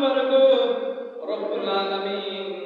তোমার গো রব্বুল আলামিন।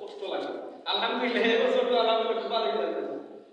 কষ্ট লাগে। আলহামদুলিল্লাহ এবছর আলহামদুলিল্লাহ ভালো